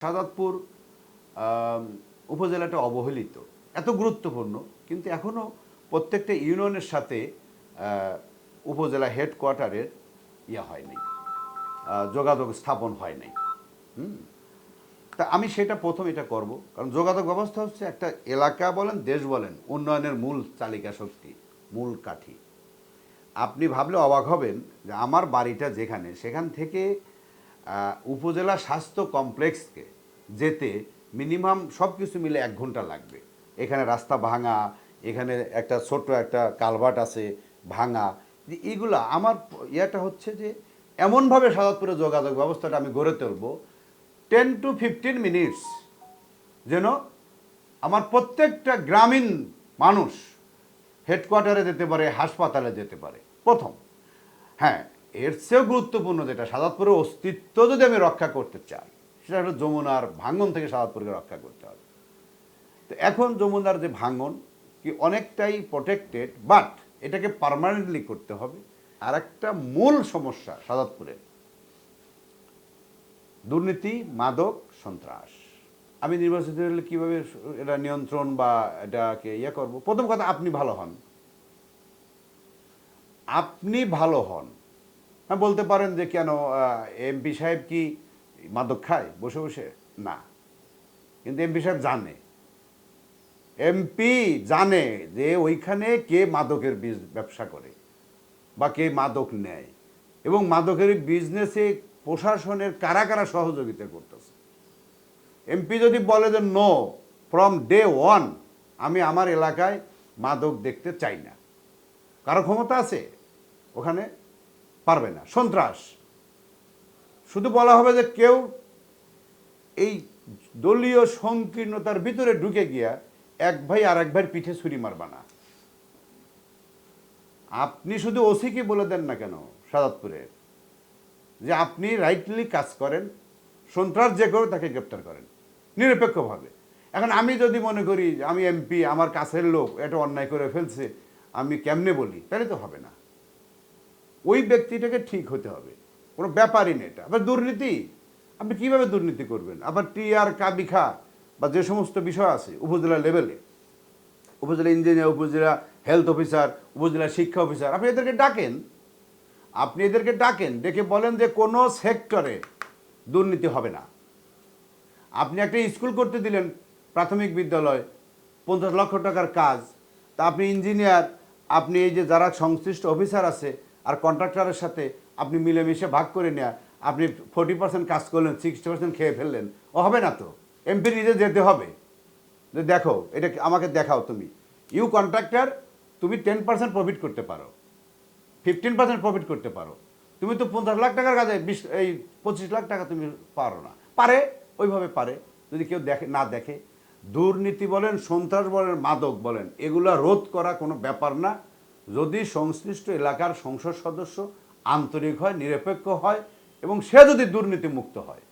সাদাতপুর উপজেলাটা অবহেলিত। এত গুরুত্বপূর্ণ, কিন্তু এখনও প্রত্যেকটা ইউনিয়নের সাথে উপজেলা হেডকোয়ার্টারের ইয়ে হয় নাই। যোগাযোগ স্থাপন হয় নাই। হুম? তা আমি সেটা প্রথম এটা করব, কারণ যোগাযোগ ব্যবস্থা হচ্ছে একটা এলাকা বলেন, দেশ বলেন, উন্নয়নের মূল চালিকা শক্তি, মূল কাঠি। আপনি ভাবলে অবাক হবেন যে আমার বাড়িটা যেখানে, সেখান থেকে উপজেলা স্বাস্থ্য কমপ্লেক্সকে যেতে মিনিমাম সব কিছু মিলে এক ঘণ্টা লাগবে। এখানে রাস্তা ভাঙা, এখানে একটা ছোট্ট একটা কালভার্ট আছে, ভাঙা। এইগুলা আমার ইয়েটা হচ্ছে যে এমনভাবে সাদাতপুরে যোগাযোগ ব্যবস্থাটা আমি গড়ে তুলব টেন টু ফিফটিন মিনিটস যেন আমার প্রত্যেকটা গ্রামীণ মানুষ হেডকোয়ার্টারে যেতে পারে, হাসপাতালে যেতে পারে। প্রথম। হ্যাঁ এর চেয়েও গুরুত্বপূর্ণ যেটা, সাদাতপুরের অস্তিত্ব যদি আমি রক্ষা করতে চাই, সেটা হলো যমুনার ভাঙন থেকে সাদাতপুরকে রক্ষা করতে হবে। তো এখন যমুনার যে ভাঙন কি অনেকটাই প্রোটেক্টেড বাট এটাকে পার্মানেন্টলি করতে হবে। আর একটা মূল সমস্যা সাদাতপুরের। দুর্নীতি, মাদক, সন্ত্রাস। আমি নির্বাচিত হলে কীভাবে এটা নিয়ন্ত্রণ বা এটাকে ইয়ে করব? প্রথম কথা, আপনি ভালো হন। আপনি ভালো হন। হ্যাঁ বলতে পারেন যে কেন এমপি সাহেব কি মাদক খায় বসে বসে? না। কিন্তু এমপি সাহেব জানে। এমপি জানে যে ওইখানে কে মাদকের বীজ ব্যবসা করে বা কে মাদক নেয় এবং মাদকের বিজনেসে প্রশাসনের কারা কারা সহযোগিতা করতেছে। এমপি যদি বলে যে, নো ফ্রম ডে ওয়ান আমি আমার এলাকায় মাদক দেখতে চাই না। কারও ক্ষমতা আছে ওখানে? পারবে না, সন্ত্রাস। শুধু বলা হবে যে কেউ এই দলীয় সংকীর্ণতার ভিতরে ঢুকে গিয়া এক ভাই আর এক ভাইয়ের পিঠে ছুরি মারবা না। আপনি শুধু ওসিকে বলে দেন না কেন সাদাতপুরে, যে আপনি রাইটলি কাজ করেন, সন্ত্রাস যে করে তাকে গ্রেপ্তার করেন, নিরপেক্ষভাবে। এখন আমি যদি মনে করি আমি এমপি, আমার কাছের লোক, এটা অন্যায় করে ফেলছে, আমি কেমনে বলি? তাহলে তো হবে না। ওই ব্যক্তিটাকে ঠিক হতে হবে। কোনো ব্যাপারই নেই এটা। আবার দুর্নীতি? আপনি কীভাবে দুর্নীতি করবেন? আবার টিআর কাবিখা বা যে সমস্ত বিষয় আছে, উপজেলা লেভেলে উপজেলা ইঞ্জিনিয়ার উপজেলা হেলথ অফিসার উপজেলা শিক্ষা অফিসার আপনি এদেরকে ডাকেন। আপনি এদেরকে ডাকেন, ডেকে বলেন যে কোনো সেক্টরে দুর্নীতি হবে না। আপনি একটা স্কুল করতে দিলেন, প্রাথমিক বিদ্যালয়, পঞ্চাশ লক্ষ টাকার কাজ। তা আপনি ইঞ্জিনিয়ার আপনি এই যে যারা সংশ্লিষ্ট অফিসার আছে আর কন্ট্রাক্টরের সাথে আপনি মিলেমিশে ভাগ করে নেয়া আপনি ফোর্টি পার্সেন্ট কাজ করলেন সিক্সটি পার্সেন্ট খেয়ে ফেললেন, ও হবে না তো? এমপি নিজে যেতে হবে। যে দেখো, এটা আমাকে দেখাও তুমি। ইউ কন্ট্রাক্টর তুমি টেন পার্সেন্ট প্রফিট করতে পারো। ফিফটিন পার্সেন্ট প্রফিট করতে পারো। তুমি তো পঞ্চাশ লাখ টাকার কাজে, বিশ, এই পঁচিশ লাখ টাকা তুমি পারো না। পারে, ওইভাবে পারে। যদি কেউ দেখে, না দেখে, দুর্নীতি বলেন, সন্ত্রাস বলেন, মাদক বলেন, এগুলা রোধ করা কোনো ব্যাপার না। যদি সংশ্লিষ্ট এলাকার সংসদ সদস্য আন্তরিক হয় নিরপেক্ষ হয় এবং সে যদি দুর্নীতিমুক্ত হয়।